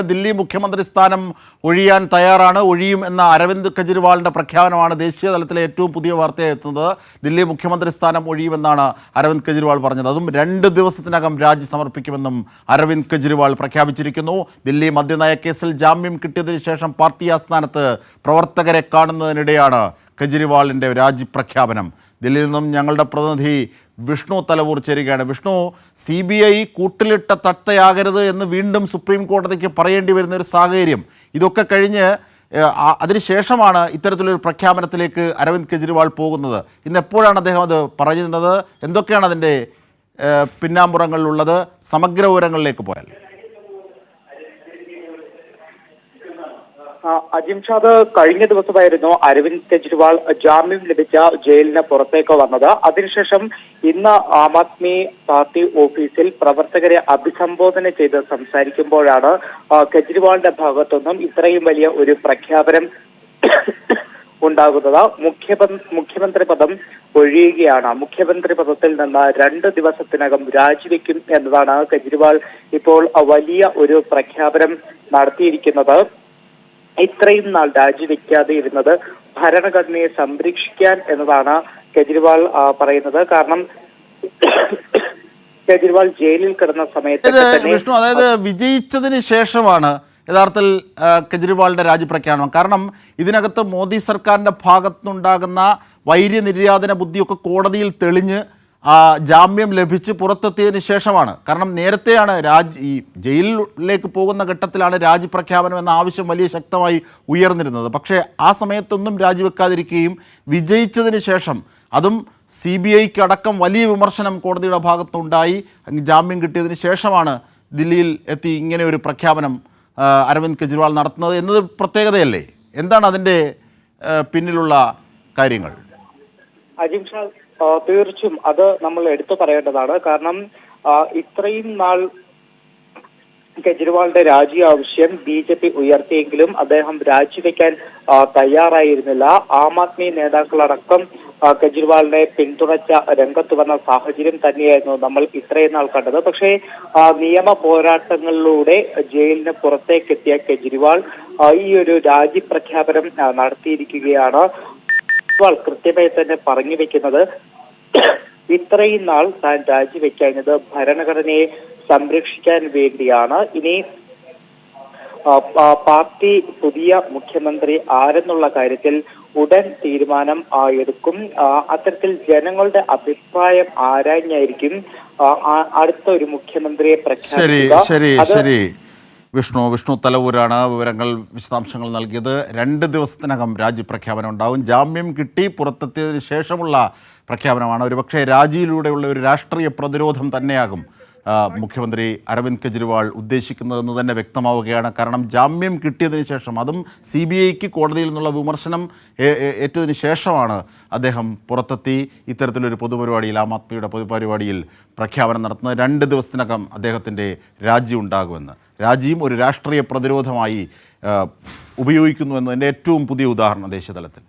ദില്ലി മുഖ്യമന്ത്രി സ്ഥാനം ഒഴിയാൻ തയ്യാറാണ്. ഒഴിയും എന്ന അരവിന്ദ് കെജ്രിവാളിന്റെ പ്രഖ്യാപനമാണ് ദേശീയ തലത്തിലെ ഏറ്റവും പുതിയ വാർത്തയായി എത്തുന്നത്. ദില്ലി മുഖ്യമന്ത്രി സ്ഥാനം ഒഴിയുമെന്നാണ് അരവിന്ദ് കെജ്രിവാൾ പറഞ്ഞത്. അതും രണ്ട് ദിവസത്തിനകം രാജി സമർപ്പിക്കുമെന്നും അരവിന്ദ് കെജ്രിവാൾ പ്രഖ്യാപിച്ചിരിക്കുന്നു. ദില്ലി മദ്യനയ കേസിൽ ജാമ്യം കിട്ടിയതിനു ശേഷം പാർട്ടി ആസ്ഥാനത്ത് പ്രവർത്തകരെ കാണുന്നതിനിടെയാണ് കെജ്രിവാളിന്റെ രാജി പ്രഖ്യാപനം. ദില്ലിയിൽ നിന്നും ഞങ്ങളുടെ പ്രതിനിധി വിഷ്ണു തലവൂർ ചേരുകയാണ്. വിഷ്ണു സി ബി ഐ കൂട്ടിലിട്ട തട്ടയാകരുത് എന്ന് വീണ്ടും സുപ്രീം കോടതിക്ക് പറയേണ്ടി വരുന്ന ഒരു സാഹചര്യം. ഇതൊക്കെ കഴിഞ്ഞ് അതിനുശേഷമാണ് ഇത്തരത്തിലൊരു പ്രഖ്യാപനത്തിലേക്ക് അരവിന്ദ് കെജ്രിവാൾ പോകുന്നത്. ഇന്ന് എപ്പോഴാണ് അദ്ദേഹം അത് പറയുന്നത് എന്തൊക്കെയാണ് അതിന്റെ പിന്നാമ്പുറങ്ങളിലുള്ളത്? സമഗ്ര വിവരങ്ങളിലേക്ക് പോയാൽ. ആ, അജിംഷാദ് കഴിഞ്ഞ ദിവസമായിരുന്നു അരവിന്ദ് കെജ്രിവാൾ ജാമ്യം ലഭിച്ച ജയിലിന് പുറത്തേക്ക് വന്നത്. അതിനുശേഷം ഇന്ന് ആം ആദ്മി പാർട്ടി ഓഫീസിൽ പ്രവർത്തകരെ അഭിസംബോധന ചെയ്ത് സംസാരിക്കുമ്പോഴാണ് കെജ്രിവാളിന്റെ ഭാഗത്തുനിന്നും ഇത്രയും വലിയ ഒരു പ്രഖ്യാപനം ഉണ്ടാകുന്നത്. മുഖ്യമന്ത്രി പദം ഒഴിയുകയാണ്. മുഖ്യമന്ത്രി പദത്തിൽ നിന്ന് രണ്ട് ദിവസത്തിനകം രാജിവെക്കും എന്നതാണ് കെജ്രിവാൾ ഇപ്പോൾ വലിയ ഒരു പ്രഖ്യാപനം നടത്തിയിരിക്കുന്നത്. ഇത്രയും നാൾ രാജിവെക്കാതെ ഇരുന്നത് ഭരണഘടനയെ സംരക്ഷിക്കാൻ എന്നതാണ് കെജ്രിവാൾ പറയുന്നത്. കാരണം കെജ്രിവാൾ ജയിലിൽ കിടന്ന സമയത്ത് വിഷ്ണു അതായത് വിജയിച്ചതിന് ശേഷമാണ് യഥാർത്ഥത്തിൽ കെജ്രിവാളിന്റെ രാജിപ്രഖ്യാപനം. കാരണം ഇതിനകത്ത് മോദി സർക്കാരിന്റെ ഭാഗത്തുനിന്നുണ്ടാകുന്ന വൈര്യനിര്യാതന ബുദ്ധിയൊക്കെ കോടതിയിൽ തെളിഞ്ഞ് ജാമ്യം ലഭിച്ച് പുറത്തെത്തിയതിന് ശേഷമാണ്. കാരണം നേരത്തെയാണ് രാജ് ഈ ജയിലിലേക്ക് പോകുന്ന ഘട്ടത്തിലാണ് രാജിപ്രഖ്യാപനം എന്ന ആവശ്യം വലിയ ശക്തമായി ഉയർന്നിരുന്നത്. പക്ഷേ ആ സമയത്തൊന്നും രാജിവെക്കാതിരിക്കുകയും വിജയിച്ചതിന് ശേഷം അതും സി ബി ഐക്ക് അടക്കം വലിയ വിമർശനം കോടതിയുടെ ഭാഗത്തുണ്ടായി. ജാമ്യം കിട്ടിയതിന് ശേഷമാണ് ദില്ലിയിൽ എത്തി ഇങ്ങനെ ഒരു പ്രഖ്യാപനം അരവിന്ദ് കെജ്രിവാൾ നടത്തുന്നത് എന്നത് പ്രത്യേകതയല്ലേ? എന്താണ് അതിന്റെ പിന്നിലുള്ള കാര്യങ്ങൾ? അജിംഷാ ആ, തീർച്ചും അത് നമ്മൾ എടുത്തു പറയേണ്ടതാണ്. കാരണം ഇത്രയും നാൾ കെജ്രിവാളിന്റെ രാജി ആവശ്യം ബി ജെ പി ഉയർത്തിയെങ്കിലും അദ്ദേഹം രാജിവെക്കാൻ തയ്യാറായിരുന്നില്ല. ആം ആദ്മി നേതാക്കളടക്കം കെജ്രിവാളിനെ പിന്തുണച്ച രംഗത്ത് വന്ന സാഹചര്യം തന്നെയായിരുന്നു നമ്മൾ ഇത്രയും നാൾ കണ്ടത്. പക്ഷേ നിയമ പോരാട്ടങ്ങളിലൂടെ ജയിലിന് പുറത്തേക്കെത്തിയ കെജ്രിവാൾ ഈ ഒരു രാജി പ്രഖ്യാപനം നടത്തിയിരിക്കുകയാണ്. കൃത്യമായി തന്നെ പറഞ്ഞു വെക്കുന്നത് ഇത്രയും നാൾ താൻ രാജിവെക്കാഞ്ഞത് ഭരണഘടനയെ സംരക്ഷിക്കാൻ വേണ്ടിയാണ്. ഇനി പാർട്ടി പുതിയ മുഖ്യമന്ത്രി ആരെന്നുള്ള കാര്യത്തിൽ ഉടൻ തീരുമാനം എടുക്കും. അത്തരത്തിൽ ജനങ്ങളുടെ അഭിപ്രായം ആരാഞ്ഞായിരിക്കും അടുത്ത ഒരു മുഖ്യമന്ത്രിയെ പ്രഖ്യാപിക്കുക. വിഷ്ണു വിഷ്ണു തലവൂരാണ് വിവരങ്ങൾ വിശദാംശങ്ങൾ നൽകിയത്. രണ്ട് ദിവസത്തിനകം രാജിപ്രഖ്യാപനം ഉണ്ടാവും. ജാമ്യം കിട്ടി പുറത്തെത്തിയതിന് ശേഷമുള്ള പ്രഖ്യാപനമാണ്. ഒരുപക്ഷെ രാജിയിലൂടെയുള്ള ഒരു രാഷ്ട്രീയ പ്രതിരോധം തന്നെയാകും മുഖ്യമന്ത്രി അരവിന്ദ് കെജ്രിവാൾ ഉദ്ദേശിക്കുന്നതെന്ന് തന്നെ വ്യക്തമാവുകയാണ്. കാരണം ജാമ്യം കിട്ടിയതിന് ശേഷം അതും സി ബി ഐക്ക് കോടതിയിൽ നിന്നുള്ള വിമർശനം ഏറ്റതിന് ശേഷമാണ് അദ്ദേഹം പുറത്തെത്തി ഇത്തരത്തിലൊരു പൊതുപരിപാടിയിൽ ആം ആദ്മിയുടെ പൊതുപരിപാടിയിൽ പ്രഖ്യാപനം നടത്തുന്നത്. രണ്ട് ദിവസത്തിനകം അദ്ദേഹത്തിന്റെ രാജി ഉണ്ടാകുമെന്ന്. രാജിയും ഒരു രാഷ്ട്രീയ പ്രതിരോധമായി ഉപയോഗിക്കുന്നു എന്നതിന്റെ ഏറ്റവും പുതിയ ഉദാഹരണം ദേശീയ തലത്തിൽ.